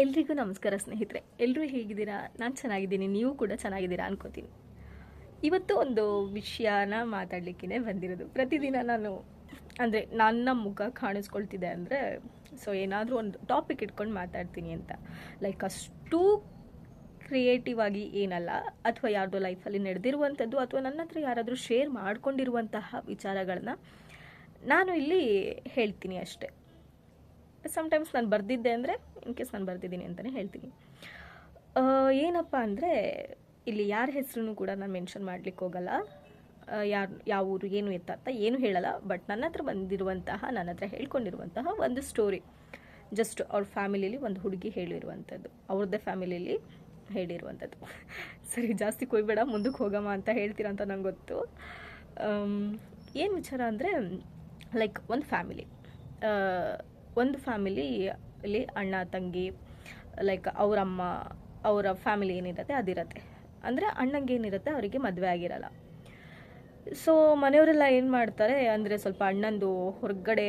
ಎಲ್ರಿಗೂ ನಮಸ್ಕಾರ ಸ್ನೇಹಿತರೆ. ಎಲ್ಲರೂ ಹೇಗಿದ್ದೀರಾ? ನಾನು ಚೆನ್ನಾಗಿದ್ದೀನಿ. ನೀವು ಕೂಡ ಚೆನ್ನಾಗಿದ್ದೀರಾ ಅನ್ಕೋತೀನಿ. ಇವತ್ತು ಒಂದು ವಿಷಯನ ಮಾತಾಡಲಿಕ್ಕೇ ಬಂದಿರೋದು. ಪ್ರತಿದಿನ ನಾನು, ಅಂದರೆ ನನ್ನ ಮುಖ ಕಾಣಿಸ್ಕೊಳ್ತಿದೆ ಅಂದರೆ ಸೊ ಏನಾದರೂ ಒಂದು ಟಾಪಿಕ್ ಇಟ್ಕೊಂಡು ಮಾತಾಡ್ತೀನಿ ಅಂತ. ಲೈಕ್ ಅಷ್ಟು ಕ್ರಿಯೇಟಿವ್ ಆಗಿ ಏನಲ್ಲ, ಅಥವಾ ಯಾರ್ದೋ ಲೈಫಲ್ಲಿ ನಡೆದಿರುವಂಥದ್ದು, ಅಥವಾ ನನ್ನ ಹತ್ರ ಯಾರಾದರೂ ಶೇರ್ ಮಾಡ್ಕೊಂಡಿರುವಂತಹ ವಿಚಾರಗಳನ್ನ ನಾನು ಇಲ್ಲಿ ಹೇಳ್ತೀನಿ ಅಷ್ಟೇ. ಸಮ್ಟೈಮ್ಸ್ ನಾನು ಬರೆದಿದ್ದೆ ಅಂದರೆ ಇನ್ ಕೇಸ್ ನಾನು ಬರೆದಿದ್ದೀನಿ ಅಂತಲೇ ಹೇಳ್ತೀನಿ. ಏನಪ್ಪ ಅಂದರೆ ಇಲ್ಲಿ ಯಾರ ಹೆಸರು ಕೂಡ ನಾನು ಮೆನ್ಷನ್ ಮಾಡ್ಲಿಕ್ಕೆ ಹೋಗಲ್ಲ. ಯಾರು, ಯಾವ ಊರು, ಏನು ಎತ್ತ ಅಂತ ಏನು ಹೇಳಲ್ಲ. ಬಟ್ ನನ್ನ ಹತ್ರ ಬಂದಿರುವಂತಹ, ನನ್ನ ಹತ್ರ ಹೇಳ್ಕೊಂಡಿರುವಂತಹ ಒಂದು ಸ್ಟೋರಿ ಜಸ್ಟ್ ಅವ್ರ ಫ್ಯಾಮಿಲಿಯಲ್ಲಿ ಒಂದು ಹುಡುಗಿ ಹೇಳಿರುವಂಥದ್ದು ಅವ್ರದ್ದೇ ಫ್ಯಾಮಿಲಿಯಲ್ಲಿ ಹೇಳಿರುವಂಥದ್ದು ಸರಿ, ಜಾಸ್ತಿ ಕೊಯ್ಬೇಡ, ಮುಂದಕ್ಕೆ ಹೋಗಮ್ಮ ಅಂತ ಹೇಳ್ತೀರ ಅಂತ ನಂಗೆ ಗೊತ್ತು. ಏನು ವಿಚಾರ ಅಂದರೆ ಲೈಕ್ ಒಂದು ಫ್ಯಾಮಿಲಿ ಒಂದು ಫ್ಯಾಮಿಲಿ ಅಲ್ಲಿ ಅಣ್ಣ, ತಂಗಿ ಲೈಕ್ ಅವರಮ್ಮ ಅವರ ಫ್ಯಾಮಿಲಿ ಏನಿರುತ್ತೆ ಅದಿರತ್ತೆ. ಅಂದರೆ ಅಣ್ಣಂಗೆ ಏನಿರುತ್ತೆ ಅವರಿಗೆ ಮದುವೆ ಆಗಿರಲ್ಲ. ಸೊ ಮನೆಯವರೆಲ್ಲ ಏನು ಮಾಡ್ತಾರೆ ಅಂದರೆ ಸ್ವಲ್ಪ ಅಣ್ಣಂದು ಹೊರಗಡೆ,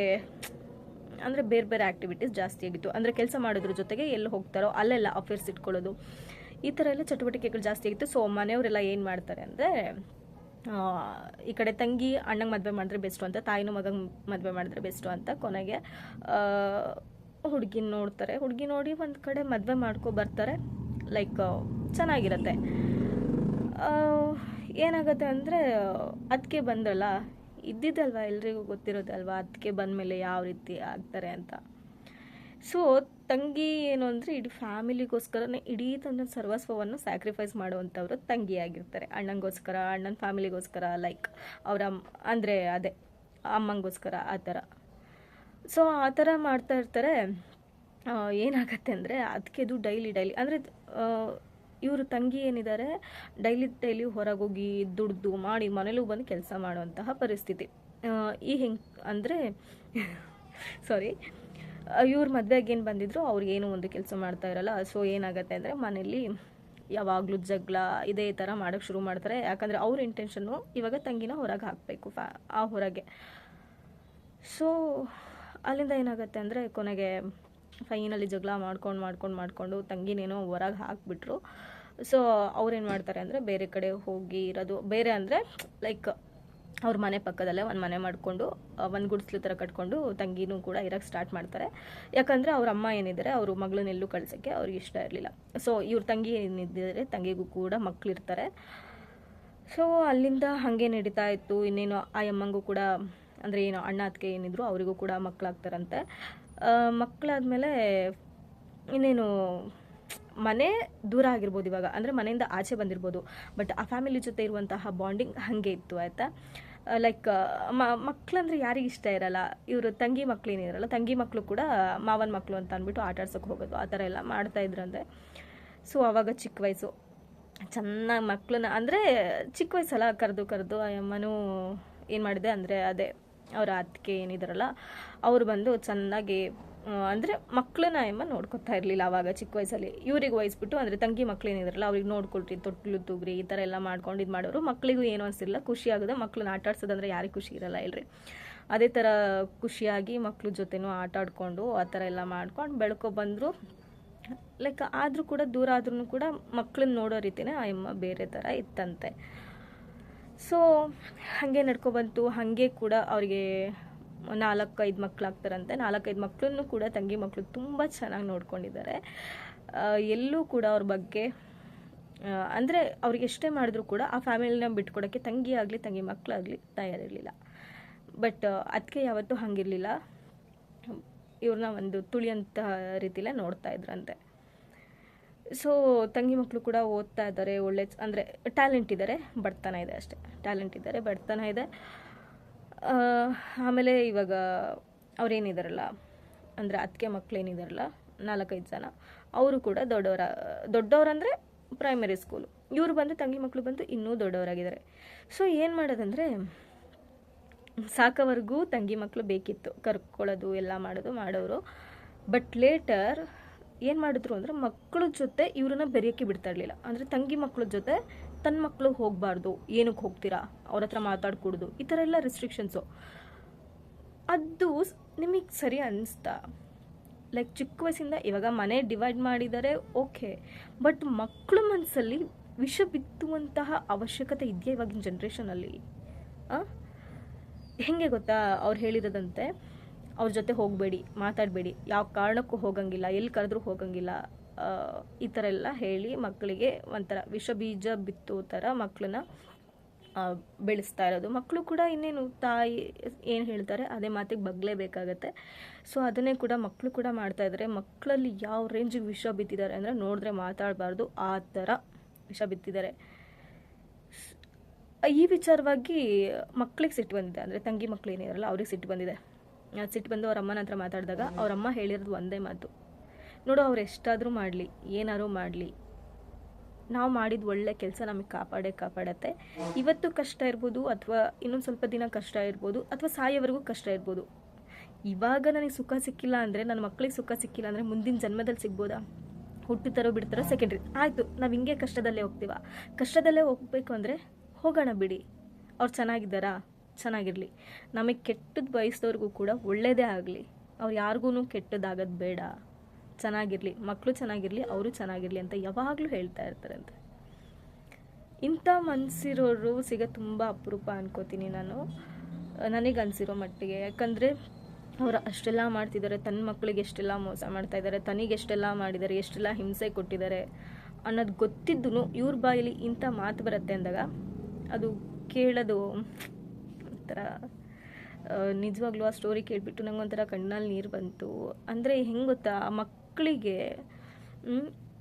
ಅಂದರೆ ಬೇರೆ ಬೇರೆ ಆ್ಯಕ್ಟಿವಿಟೀಸ್ ಜಾಸ್ತಿ ಆಗಿತ್ತು. ಅಂದರೆ ಕೆಲಸ ಮಾಡೋದ್ರ ಜೊತೆಗೆ ಎಲ್ಲಿ ಹೋಗ್ತಾರೋ ಅಲ್ಲೆಲ್ಲ ಅಫೇರ್ಸ್ ಇಟ್ಕೊಳ್ಳೋದು. ಈ ಥರ ಎಲ್ಲ ಚಟುವಟಿಕೆಗಳು ಜಾಸ್ತಿ ಆಗಿತ್ತು. ಸೊ ಮನೆಯವರೆಲ್ಲ ಏನು ಮಾಡ್ತಾರೆ ಅಂದರೆ ಈ ಕಡೆ ತಂಗಿ ಅಣ್ಣಂಗೆ ಮದುವೆ ಮಾಡಿದ್ರೆ ಬೆಸ್ಟು ಅಂತ, ತಾಯಿನೂ ಮಗಂಗೆ ಮದುವೆ ಮಾಡಿದ್ರೆ ಬೆಸ್ಟು ಅಂತ ಕೊನೆಗೆ ಹುಡುಗಿನ ನೋಡ್ತಾರೆ. ಹುಡುಗಿ ನೋಡಿ ಒಂದು ಕಡೆ ಮದುವೆ ಮಾಡ್ಕೊ ಬರ್ತಾರೆ. ಲೈಕ್, ಚೆನ್ನಾಗಿರತ್ತೆ. ಏನಾಗುತ್ತೆ ಅಂದರೆ ಅದಕ್ಕೆ ಬಂದಲ್ಲ ಇದ್ದಿದ್ದಲ್ವ ಎಲ್ರಿಗೂ ಗೊತ್ತಿರೋದಲ್ವಾ ಅದಕ್ಕೆ ಬಂದಮೇಲೆ ಯಾವ ರೀತಿ ಆಗ್ತಾರೆ ಅಂತ. ಸೊ ತಂಗಿ ಏನು ಅಂದರೆ ಇಡೀ ಫ್ಯಾಮಿಲಿಗೋಸ್ಕರನೇ ಇಡೀ ತನ್ನ ಸರ್ವಸ್ವವನ್ನು ಸ್ಯಾಕ್ರಿಫೈಸ್ ಮಾಡುವಂಥವ್ರು ತಂಗಿಯಾಗಿರ್ತಾರೆ ಅಣ್ಣಂಗೋಸ್ಕರ, ಅಣ್ಣನ ಫ್ಯಾಮಿಲಿಗೋಸ್ಕರ ಲೈಕ್ ಅವರ ಅಂದರೆ ಅದೇ, ಅಮ್ಮಂಗೋಸ್ಕರ ಆ ಥರ. ಸೊ ಆ ಥರ ಮಾಡ್ತಾ ಇರ್ತಾರೆ. ಏನಾಗತ್ತೆ ಅಂದರೆ ಅದಕ್ಕೆ ಅದು ಡೈಲಿ ಡೈಲಿ ಅಂದರೆ ಇವರು ತಂಗಿ ಏನಿದ್ದಾರೆ ಡೈಲಿ ಡೈಲಿ ಹೊರಗೋಗಿ ದುಡ್ದು ಮಾಡಿ ಮನೇಲೂ ಬಂದು ಕೆಲಸ ಮಾಡುವಂತಹ ಪರಿಸ್ಥಿತಿ. ಈ ಹೆಂಗೆ ಅಂದರೆ ಸಾರಿ ಇವ್ರ ಮದುವೆಗೆ ಏನು ಬಂದಿದ್ರು ಅವ್ರಿಗೇನು ಒಂದು ಕೆಲಸ ಮಾಡ್ತಾ ಇರಲ್ಲ, ಸೊ ಏನಾಗುತ್ತೆ ಅಂದರೆ ಮನೇಲಿ ಯಾವಾಗಲೂ ಜಗಳ ಇದೇ ಥರ ಮಾಡೋಕ್ಕೆ ಶುರು ಮಾಡ್ತಾರೆ. ಯಾಕಂದರೆ ಅವ್ರ ಇಂಟೆನ್ಷನ್ನು ಇವಾಗ ತಂಗಿನ ಹೊರಗೆ ಹಾಕಬೇಕು ಫ್ಯಾ ಆ ಹೊರಗೆ. ಸೊ ಅಲ್ಲಿಂದ ಏನಾಗುತ್ತೆ ಅಂದರೆ ಕೊನೆಗೆ ಫೈನಲಿ ಜಗಳ ಮಾಡ್ಕೊಂಡು ಮಾಡ್ಕೊಂಡು ಮಾಡಿಕೊಂಡು ತಂಗಿನೇನೋ ಹೊರಗೆ ಹಾಕಿಬಿಟ್ರು. ಸೊ ಅವ್ರೇನು ಮಾಡ್ತಾರೆ ಅಂದರೆ ಬೇರೆ ಕಡೆ ಹೋಗಿ ಇರೋದು, ಬೇರೆ ಅಂದರೆ ಲೈಕ್ ಅವ್ರ ಮನೆ ಪಕ್ಕದಲ್ಲೇ ಒಂದು ಮನೆ ಮಾಡಿಕೊಂಡು ಒಂದು ಗುಡಿಸ್ಲು ಥರ ಕಟ್ಕೊಂಡು ತಂಗಿನೂ ಕೂಡ ಇರೋಕ್ಕೆ ಸ್ಟಾರ್ಟ್ ಮಾಡ್ತಾರೆ. ಯಾಕಂದರೆ ಅವ್ರ ಅಮ್ಮ ಏನಿದ್ದಾರೆ, ಅವರು ಮಗಳನ್ನೆಲ್ಲೂ ಕಳ್ಸೋಕ್ಕೆ ಅವ್ರಿಗೆ ಇಷ್ಟ ಇರಲಿಲ್ಲ. ಸೊ ಇವ್ರ ತಂಗಿ ಏನಿದ್ದಾರೆ, ತಂಗಿಗೂ ಕೂಡ ಮಕ್ಕಳಿರ್ತಾರೆ ಸೊ ಅಲ್ಲಿಂದ ಹಾಗೆ ನಡೀತಾ ಇತ್ತು. ಇನ್ನೇನು ಆ ಅಮ್ಮಂಗೂ ಕೂಡ, ಅಂದರೆ ಏನು ಅಣ್ಣ ಅದಕ್ಕೆ ಏನಿದ್ರು ಅವರಿಗೂ ಕೂಡ ಮಕ್ಕಳಾಗ್ತಾರಂತೆ ಮಕ್ಕಳಾದ್ಮೇಲೆ ಇನ್ನೇನು ಮನೆ ದೂರ ಆಗಿರ್ಬೋದು ಇವಾಗ, ಅಂದರೆ ಮನೆಯಿಂದ ಆಚೆ ಬಂದಿರ್ಬೋದು. ಬಟ್ ಆ ಫ್ಯಾಮಿಲಿ ಜೊತೆ ಇರುವಂತಹ ಬಾಂಡಿಂಗ್ ಹಾಗೆ ಇತ್ತು, ಆಯಿತಾ? ಲೈಕ್ ಮಕ್ಕಳಂದ್ರೆ ಯಾರಿಗೆ ಇಷ್ಟ ಇರಲ್ಲ. ಇವರು ತಂಗಿ ಮಕ್ಕಳೇನಿರಲ್ಲ ತಂಗಿ ಮಕ್ಕಳು ಕೂಡ ಮಾವನ ಮಕ್ಕಳು ಅಂತ ಅಂದ್ಬಿಟ್ಟು ಆಟ ಆಡ್ಸೋಕೆ ಹೋಗೋದು, ಆ ಥರ ಎಲ್ಲ ಮಾಡ್ತಾ ಅಂದರೆ ಸೊ ಅವಾಗ ಚಿಕ್ಕ ವಯಸ್ಸು. ಚೆನ್ನಾಗಿ ಮಕ್ಕಳನ್ನ ಅಂದರೆ ಚಿಕ್ಕ ವಯಸ್ಸಲ್ಲ, ಕರೆದು ಕರೆದು ಅಮ್ಮನೂ ಏನು ಮಾಡಿದೆ? ಅಂದರೆ ಅದೇ, ಅವರ ಅತ್ತಿಗೆ ಏನಿದಾರಲ್ಲ, ಅವರು ಬಂದು ಚೆನ್ನಾಗಿ ಅಂದರೆ ಮಕ್ಕಳನ್ನ ಎಮ್ಮ ನೋಡ್ಕೊತಾ ಇರಲಿಲ್ಲ ಆವಾಗ ಚಿಕ್ಕ ವಯಸ್ಸಲ್ಲಿ. ಇವ್ರಿಗೆ ವಹಿಸ್ಬಿಟ್ಟು ಅಂದರೆ ತಂಗಿ ಮಕ್ಕಳೇನಿದ್ರಲ್ಲ ಅವ್ರಿಗೆ ನೋಡ್ಕೊಳ್ರಿ, ತೊಟ್ಲು ತೂಗ್ರಿ, ಈ ಥರ ಎಲ್ಲ ಮಾಡ್ಕೊಂಡು ಇದು ಮಾಡೋರು. ಮಕ್ಕಳಿಗೂ ಏನು ಅನಿಸಿಲ್ಲ ಖುಷಿ ಆಗೋದು ಮಕ್ಕಳನ್ನ ಆಟ ಆಡ್ಸೋದಂದ್ರೆ ಯಾರಿಗೆ ಖುಷಿ ಇರಲ್ಲ ಇಲ್ರಿ. ಅದೇ ಥರ ಖುಷಿಯಾಗಿ ಮಕ್ಕಳ ಜೊತೆನೂ ಆಟ ಆಡ್ಕೊಂಡು, ಆ ಥರ ಎಲ್ಲ ಮಾಡ್ಕೊಂಡು ಬೆಳ್ಕೊ ಬಂದರು. ಲೈಕ್ ಆದರೂ ಕೂಡ, ದೂರ ಆದ್ರೂ ಕೂಡ ಮಕ್ಕಳನ್ನ ನೋಡೋ ರೀತಿನೇ ಅಮ್ಮ ಬೇರೆ ಥರ ಇತ್ತಂತೆ. ಸೊ ಹಾಗೆ ನಡ್ಕೊಬಂತು ಹಾಗೆ ಕೂಡ ಅವರಿಗೆ ನಾಲ್ಕೈದು ಮಕ್ಕಳಾಗ್ತಾರಂತೆ ನಾಲ್ಕೈದು ಮಕ್ಕಳನ್ನು ಕೂಡ ತಂಗಿ ಮಕ್ಕಳು ತುಂಬ ಚೆನ್ನಾಗಿ ನೋಡ್ಕೊಂಡಿದ್ದಾರೆ. ಎಲ್ಲೂ ಕೂಡ ಅವ್ರ ಬಗ್ಗೆ ಅಂದರೆ ಅವ್ರಿಗೆ ಎಷ್ಟೇ ಮಾಡಿದ್ರು ಕೂಡ ಆ ಫ್ಯಾಮಿಲಿನ ಬಿಟ್ಕೊಡೋಕ್ಕೆ ತಂಗಿ ಆಗಲಿ, ತಂಗಿ ಮಕ್ಕಳಾಗಲಿ ತಯಾರಿರಲಿಲ್ಲ. ಬಟ್ ಅದಕ್ಕೆ ಯಾವತ್ತೂ ಹಂಗಿರಲಿಲ್ಲ. ಇವ್ರನ್ನ ಒಂದು ತುಳಿಯಂಥ ರೀತಿಲೇ ನೋಡ್ತಾ ಇದ್ರಂತೆ. ಸೊ ತಂಗಿ ಮಕ್ಕಳು ಕೂಡ ಓದ್ತಾ ಇದ್ದಾರೆ, ಒಳ್ಳೆ, ಅಂದರೆ ಟ್ಯಾಲೆಂಟ್ ಇದ್ದಾರೆ ಬಡ್ತನ ಇದೆ ಅಷ್ಟೇ. ಟ್ಯಾಲೆಂಟ್ ಇದ್ದಾರೆ ಬಡ್ತನ ಇದೆ. ಆಮೇಲೆ ಇವಾಗ ಅವರೇನಿದಾರಲ್ಲ, ಅಂದರೆ ಅತ್ತಿಗೆ ಮಕ್ಳು ಏನಿದಾರಲ್ಲ ನಾಲ್ಕೈದು ಜನ, ಅವರು ಕೂಡ ದೊಡ್ಡವರ, ದೊಡ್ಡವರಂದರೆ ಪ್ರೈಮರಿ ಸ್ಕೂಲು ಇವರು ಬಂದು ತಂಗಿ ಮಕ್ಕಳು ಬಂದು ಇನ್ನೂ ದೊಡ್ಡವರಾಗಿದ್ದಾರೆ. ಸೊ ಏನು ಮಾಡೋದಂದರೆ, ಸಾಕೋವರೆಗೂ ತಂಗಿ ಮಕ್ಕಳು ಬೇಕಿತ್ತು. ಕರ್ಕೊಳ್ಳೋದು, ಎಲ್ಲ ಮಾಡೋದು, ಮಾಡೋರು. ಬಟ್ ಲೇಟರ್ ಏನು ಮಾಡಿದ್ರು ಅಂದರೆ ಮಕ್ಕಳ ಜೊತೆ ಇವ್ರನ್ನ ಬೆರೆಯೋಕ್ಕೆ ಬಿಡ್ತಾ ಇರಲಿಲ್ಲ. ಅಂದರೆ ತಂಗಿ ಮಕ್ಕಳ ಜೊತೆ ತನ್ನ ಮಕ್ಕಳು ಹೋಗಬಾರ್ದು, ಏನಕ್ಕೆ ಹೋಗ್ತೀರಾ? ಅವ್ರ ಹತ್ರ ಮಾತಾಡ್ಕೂಡ್ದು, ಈ ಥರ ಎಲ್ಲ ರೆಸ್ಟ್ರಿಕ್ಷನ್ಸು ಅದು ನಿಮಗೆ ಸರಿ ಅನ್ನಿಸ್ತಾ ಲೈಕ್ ಚಿಕ್ಕ ವಯಸ್ಸಿಂದ ಇವಾಗ ಮನೆ ಡಿವೈಡ್ ಮಾಡಿದರೆ ಓಕೆ ಬಟ್ ಮಕ್ಕಳ ಮನಸ್ಸಲ್ಲಿ ವಿಷ ಬಿತ್ತುವಂತಹ ಅವಶ್ಯಕತೆ ಇದೆಯಾ ಇವಾಗಿನ ಜನ್ರೇಷನಲ್ಲಿ ಹೆಂಗೆ ಗೊತ್ತಾ ಅವ್ರು ಹೇಳಿರೋದಂತೆ? ಅವ್ರ ಜೊತೆ ಹೋಗಬೇಡಿ, ಮಾತಾಡಬೇಡಿ, ಯಾವ ಕಾರಣಕ್ಕೂ ಹೋಗಂಗಿಲ್ಲ, ಎಲ್ಲಿ ಕರೆದ್ರೂ ಹೋಗಂಗಿಲ್ಲ. ಈ ಥರ ಎಲ್ಲ ಹೇಳಿ ಮಕ್ಕಳಿಗೆ ಒಂಥರ ವಿಷ ಬೀಜ ಬಿತ್ತೋ ಥರ ಮಕ್ಕಳನ್ನ ಬೆಳೆಸ್ತಾ ಇರೋದು. ಮಕ್ಕಳು ಕೂಡ ಇನ್ನೇನು ತಾಯಿ ಏನು ಹೇಳ್ತಾರೆ, ಅದೇ ಮಾತಿಗೆ ಬಗ್ಲೇಬೇಕಾಗತ್ತೆ ಸೊ ಅದನ್ನೇ ಕೂಡ ಮಕ್ಕಳು ಕೂಡ ಮಾಡ್ತಾ ಇದ್ದಾರೆ ಮಕ್ಕಳಲ್ಲಿ ಯಾವ ರೇಂಜಿಗೆ ವಿಷ ಬಿತ್ತಿದ್ದಾರೆ ಅಂದರೆ ನೋಡಿದ್ರೆ ಮಾತಾಡಬಾರ್ದು, ಆ ಥರ ವಿಷ ಬಿತ್ತಿದ್ದಾರೆ. ಈ ವಿಚಾರವಾಗಿ ಮಕ್ಕಳಿಗೆ ಸಿಟ್ಟು ಬಂದಿದೆ. ಅಂದರೆ ತಂಗಿ ಮಕ್ಕಳು ಏನಿದಾರಲ್ಲ, ಅವ್ರಿಗೆ ಸಿಟ್ಟು ಬಂದಿದೆ. ಸಿಟ್ಟು ಬಂದು ಅವ್ರ ಅಮ್ಮನ ಹತ್ರ ಮಾತಾಡಿದಾಗ ಅವ್ರ ಅಮ್ಮ ಹೇಳಿರೋದು ಒಂದೇ ಮಾತು. ನೋಡು, ಅವ್ರು ಎಷ್ಟಾದರೂ ಮಾಡಲಿ, ಏನಾದರೂ ಮಾಡಲಿ. ನಾವು ಮಾಡಿದ ಒಳ್ಳೆ ಕೆಲಸ ನಮಗೆ ಕಾಪಾಡೇ ಕಾಪಾಡತ್ತೆ. ಇವತ್ತು ಕಷ್ಟ ಇರ್ಬೋದು ಅಥವಾ ಇನ್ನೊಂದು ಸ್ವಲ್ಪ ದಿನ ಕಷ್ಟ ಇರ್ಬೋದು ಅಥವಾ ಸಾಯೋವರೆಗೂ ಕಷ್ಟ ಇರ್ಬೋದು. ಇವಾಗ ನನಗೆ ಸುಖ ಸಿಕ್ಕಿಲ್ಲ ಅಂದರೆ ನನ್ನ ಮಕ್ಕಳಿಗೆ ಸುಖ ಸಿಕ್ಕಿಲ್ಲ ಅಂದರೆ ಮುಂದಿನ ಜನ್ಮದಲ್ಲಿ ಸಿಗ್ಬೋದಾ? ಹುಟ್ಟುತ್ತಾರೋ ಬಿಡ್ತಾರೋ ಸೆಕೆಂಡ್ರಿ ಆಯಿತು, ನಾವು ಹಿಂಗೆ ಕಷ್ಟದಲ್ಲೇ ಹೋಗ್ತೀವ. ಕಷ್ಟದಲ್ಲೇ ಹೋಗ್ಬೇಕು ಅಂದರೆ ಹೋಗೋಣ ಬಿಡಿ. ಅವ್ರು ಚೆನ್ನಾಗಿದ್ದಾರಾ? ಚೆನ್ನಾಗಿರಲಿ. ನಮಗೆ ಕೆಟ್ಟದ್ದು ಬಯಸಿದವ್ರಿಗೂ ಕೂಡ ಒಳ್ಳೆಯದೇ ಆಗಲಿ. ಅವ್ರು ಯಾರಿಗೂ ಕೆಟ್ಟದಾಗೋದು ಬೇಡ. ಚೆನ್ನಾಗಿರಲಿ ಮಕ್ಕಳು ಚೆನ್ನಾಗಿರಲಿ, ಅವರು ಚೆನ್ನಾಗಿರಲಿ ಅಂತ ಯಾವಾಗಲೂ ಹೇಳ್ತಾ ಇರ್ತಾರಂತೆ. ಇಂಥ ಮನಸ್ಸಿರೋರು ಸಿಗ ತುಂಬ ಅಪರೂಪ ಅನ್ಕೋತೀನಿ ನಾನು. ನನಗೆ ಅನಿಸಿರೋ ಮಟ್ಟಿಗೆ. ಯಾಕಂದರೆ ಅವರು ಅಷ್ಟೆಲ್ಲ ಮಾಡ್ತಿದ್ದಾರೆ ತನ್ನ ಮಕ್ಕಳಿಗೆ ಎಷ್ಟೆಲ್ಲ ಮೋಸ ಮಾಡ್ತಾ ಇದ್ದಾರೆ, ತನಿಗೆ ಎಷ್ಟೆಲ್ಲ ಮಾಡಿದ್ದಾರೆ, ಎಷ್ಟೆಲ್ಲ ಹಿಂಸೆ ಕೊಟ್ಟಿದ್ದಾರೆ ಅನ್ನೋದು ಗೊತ್ತಿದ್ದು ಇವ್ರ ಬಾಯಲ್ಲಿ ಇಂಥ ಮಾತು ಬರುತ್ತೆ ಅಂದಾಗ ಅದು ಕೇಳೋದು ಒಂಥರ ನಿಜವಾಗ್ಲೂ ಆ ಸ್ಟೋರಿ ಕೇಳಿಬಿಟ್ಟು ನಂಗೆ ಒಂಥರ ಕಣ್ಣಲ್ಲಿ ನೀರು ಬಂತು. ಅಂದರೆ ಹೆಂಗೆ ಗೊತ್ತಾ ಆ ಮಕ್ಕಳಿಗೆ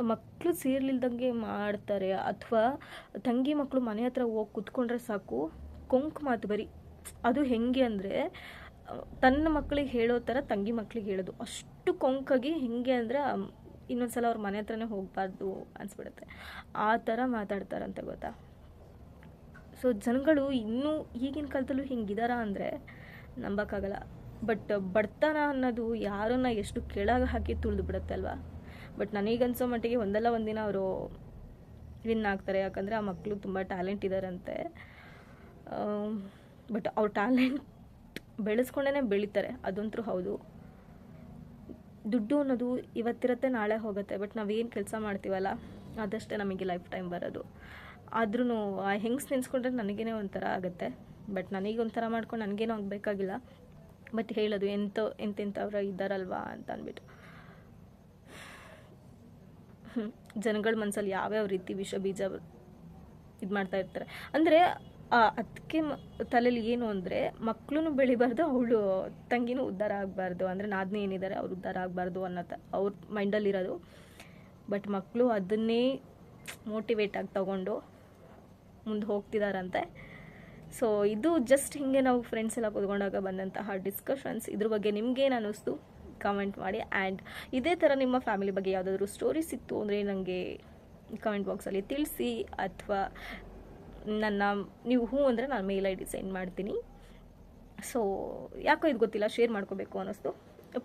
ಮಕ್ಕಳು ಸೇರ್ಲಿಲ್ದಂಗೆ ಮಾಡ್ತಾರೆ ಅಥವಾ ತಂಗಿ ಮಕ್ಕಳು ಮನೆ ಹತ್ರ ಹೋಗಿ ಕುತ್ಕೊಂಡ್ರೆ ಸಾಕು, ಕೊಂಕು ಮಾತು ಬರೀ. ಅದು ಹೆಂಗೆ ಅಂದರೆ, ತನ್ನ ಮಕ್ಕಳಿಗೆ ಹೇಳೋ ಥರ ತಂಗಿ ಮಕ್ಕಳಿಗೆ ಹೇಳೋದು. ಅಷ್ಟು ಕೊಂಕಾಗಿ ಹೆಂಗೆ ಅಂದರೆ ಇನ್ನೊಂದ್ಸಲ ಅವ್ರ ಮನೆ ಹತ್ರನೇ ಹೋಗಬಾರ್ದು ಅನಿಸ್ಬಿಡುತ್ತೆ. ಆ ಥರ ಮಾತಾಡ್ತಾರಂತೆ ಗೊತ್ತಾ? ಸೊ ಜನಗಳು ಇನ್ನೂ ಈಗಿನ ಕಾಲದಲ್ಲೂ ಹಿಂಗಿದಾರ ಅಂದರೆ, ನಂಬೋಕ್ಕಾಗಲ್ಲ. ಬಟ್ ಬಡತನ ಅನ್ನೋದು ಯಾರನ್ನ ಎಷ್ಟು ಕೆಳಗೆ ಹಾಕಿ ತುಳಿದು ಬಿಡುತ್ತೆ ಅಲ್ವಾ? ಬಟ್ ನನಗನ್ಸೋ ಮಟ್ಟಿಗೆ ಒಂದಲ್ಲ ಒಂದಿನ ಅವರು ವಿನ್ ಆಗ್ತಾರೆ. ಯಾಕಂದರೆ ಆ ಮಕ್ಕಳು ತುಂಬ ಟ್ಯಾಲೆಂಟ್ ಇದ್ದಾರಂತೆ ಬಟ್ ಅವ್ರ ಟ್ಯಾಲೆಂಟ್ ಬೆಳೆಸ್ಕೊಂಡೇ ಬೆಳೀತಾರೆ. ಅದಂತೂ ಹೌದು. ದುಡ್ಡು ಅನ್ನೋದು ಇವತ್ತಿರತ್ತೆ, ನಾಳೆ ಹೋಗುತ್ತೆ. ಬಟ್ ನಾವೇನು ಕೆಲಸ ಮಾಡ್ತೀವಲ್ಲ, ಅದಷ್ಟೇ ನಮಗೆ ಲೈಫ್ ಟೈಮ್ ಬರೋದು. ಆದ್ರೂ ಆ ಹೆಂಗ್ಸ್ ನೆನೆಸ್ಕೊಂಡ್ರೆ ನನಗೇನೆ ಒಂಥರ ಆಗುತ್ತೆ. ಬಟ್ ನನಗೆ ಒಂಥರ ಮಾಡ್ಕೊಂಡು ನನಗೇನು ಆಗಬೇಕಾಗಿಲ್ಲ. ಬಟ್ ಹೇಳೋದು, ಎಂತ ಎಂತೆಂಥವ್ರು ಇದ್ದಾರಲ್ವಾ ಅಂತ ಅಂದ್ಬಿಟ್ಟು. ಜನಗಳ ಮನಸ್ಸಲ್ಲಿ ಯಾವ್ಯಾವ ರೀತಿ ವಿಷ, ಬೀಜ ಇದು ಮಾಡ್ತಾ ಇರ್ತಾರೆ. ಅಂದರೆ ಅದಕ್ಕೆ ತಲೆಯಲ್ಲಿ ಏನು ಅಂದರೆ ಮಕ್ಕಳು ಬೆಳಿಬಾರ್ದು, ಅವಳು ತಂಗಿನೂ ಉದ್ಧಾರ ಆಗಬಾರ್ದು. ಅಂದರೆ, ನಾದಿನಿ ಏನಿದ್ದಾರೆ ಅವ್ರು ಉದ್ಧಾರ ಆಗಬಾರ್ದು ಅನ್ನೋ ತ, ಅವ್ರ ಮೈಂಡಲ್ಲಿರೋದು. ಬಟ್ ಮಕ್ಕಳು ಅದನ್ನೇ ಮೋಟಿವೇಟ್ ಆಗಿ ತಗೊಂಡು ಮುಂದೆ ಹೋಗ್ತಿದಾರಂತೆ. ಸೊ ಇದು ಜಸ್ಟ್ ಹಿಂಗೆ ನಾವು ಫ್ರೆಂಡ್ಸ್ ಎಲ್ಲ ಕೂತ್ಕೊಂಡಾಗ ಬಂದಂತಹ ಡಿಸ್ಕಷನ್ಸ್ ಇದ್ರ ಬಗ್ಗೆ ನಿಮ್ಗೇನು ಅನ್ನಿಸ್ತು? ಕಮೆಂಟ್ ಮಾಡಿ. ಆ್ಯಂಡ್ ಇದೇ ಥರ ನಿಮ್ಮ ಫ್ಯಾಮಿಲಿ ಬಗ್ಗೆ ಯಾವುದಾದ್ರೂ ಸ್ಟೋರೀಸ್ ಇತ್ತು ಅಂದರೆ ನನಗೆ ಕಮೆಂಟ್ ಬಾಕ್ಸಲ್ಲಿ ತಿಳಿಸಿ. ಅಥವಾ ನನ್ನ, ನೀವು ಹ್ಞೂ ಅಂದರೆ ನಾನು ಮೇಲ್ ಐ ಡಿ ಸೆಂಡ್ ಮಾಡ್ತೀನಿ. ಸೊ ಯಾಕೋ ಇದು ಗೊತ್ತಿಲ್ಲ ಶೇರ್ ಮಾಡ್ಕೋಬೇಕು ಅನ್ನಿಸ್ತು.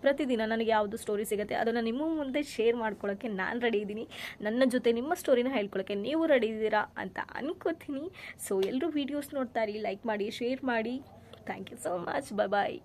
ಪ್ರತಿದಿನ ನನಗೆ ಯಾವುದು ಸ್ಟೋರಿ ಸಿಗುತ್ತೆ, ಅದನ್ನು ನಿಮ್ಮ ಮುಂದೆ ಶೇರ್ ಮಾಡ್ಕೊಳ್ಳೋಕ್ಕೆ ನಾನು ರೆಡಿ ಇದ್ದೀನಿ. ನನ್ನ ಜೊತೆ ನಿಮ್ಮ ಸ್ಟೋರಿನ ಹೇಳ್ಕೊಳ್ಳೋಕ್ಕೆ ನೀವು ರೆಡಿ ಇದ್ದೀರಾ ಅಂತ ಅನ್ಕೋತೀನಿ. ಸೊ ಎಲ್ಲರೂ ವೀಡಿಯೋಸ್ ನೋಡ್ತಾ ಇರಿ ಲೈಕ್ ಮಾಡಿ ಶೇರ್ ಮಾಡಿ. Thank you so much bye